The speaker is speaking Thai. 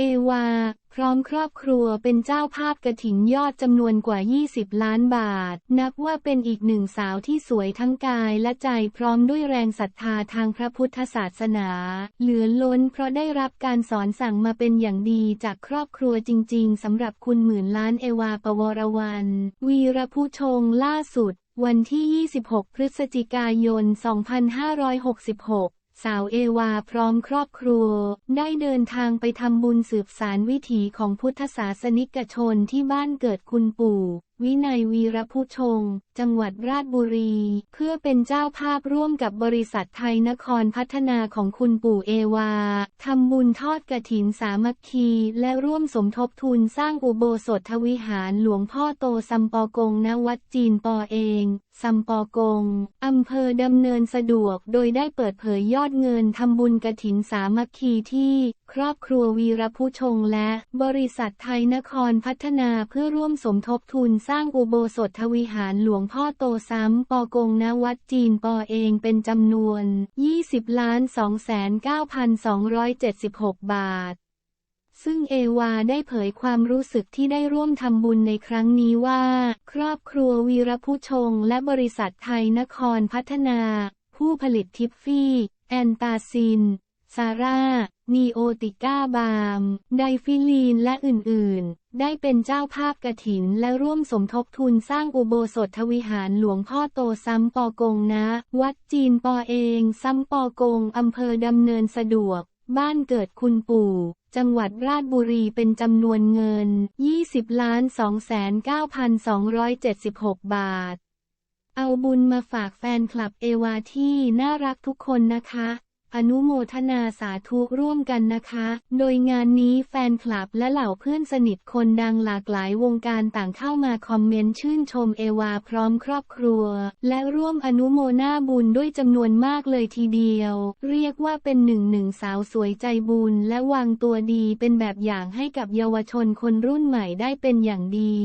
เอวา พร้อมครอบครัวเป็นเจ้าภาพกระถิ่นยอดจำนวนกว่า 20 ล้านบาท นับว่าเป็นอีกหนึ่งสาวที่สวยทั้งกายและใจพร้อมด้วยแรงศรัทธาทางพระพุทธศาสนา เหลือล้นเพราะได้รับการสอนสั่งมาเป็นอย่างดีจากครอบครัวจริง ๆสำหรับคุณหมื่นล้านเอวาปวรวัน วีรผู้ชงล่าสุด วันที่ 26 พฤศจิกายน 2566 สาวเอวาพร้อมครอบครัว ได้เดินทางไปทำบุญสืบสารวิถีของพุทธศาสนิกชนที่บ้านเกิดคุณปู่ วินัยวีรผู้ชง จังหวัดราชบุรี เพื่อเป็นเจ้าภาพร่วมกับบริษัทไทยนครพัฒนาของคุณปู่เอวา ทำบุญทอดกระถินสามัคคี และร่วมสมทบทุนสร้างอุโบสถทวิหารหลวงพ่อโตซัมปอกงณวัดจีนปอเองซัมปอกง อำเภอดำเนินสะดวกโดยได้เปิดเผยยอดเงินทำบุญกระถินสามัคคีที่ครอบครัววีรผู้ชงและบริษัทไทยนครพัฒนาเพื่อร่วมสมทบทุนสร้างอุโบสถวิหารหลวงพ่อโตซ้ำปอกงณวัดจีนปอเองเป็นจำนวน 20ล้าน2,9276 บาท ซึ่งเอวาได้เผยความรู้สึกที่ได้ร่วมทำบุญในครั้งนี้ว่า ครอบครัววีรผู้ชงและบริษัทไทยนครพัฒนา ผู้ผลิตทิฟฟี่ แอนตาซิน ซาร่า นีโอติก้าบาม ไดฟิลีนและอื่นๆ ได้เป็นเจ้าภาพกระถินและร่วมสมทบทุนสร้างอุโบสถทวิหารหลวงพ่อโตซ้ำปอกงนะ วัดจีนปอเองซ้ำปอกงอำเภอดำเนินสะดวก บ้านเกิดคุณปู่จังหวัดราชบุรีเป็นจำนวนเงิน 20ล้าน2,9276 บาท เอาบุญมาฝากแฟนคลับเอวาที่น่ารักทุกคนนะคะ อนุโมทนาสาธุร่วมกันนะคะ โดยงานนี้แฟนคลับและเหล่าเพื่อนสนิทคนดังหลากหลายวงการต่างเข้ามาคอมเมนต์ชื่นชมเอวาพร้อมครอบครัว และร่วมอนุโมนาบุญด้วยจำนวนมากเลยทีเดียว เรียกว่าเป็นหนึ่งหนึ่งสาวสวยใจบุญและวางตัวดีเป็นแบบอย่างให้กับเยาวชนคนรุ่นใหม่ได้เป็นอย่างดี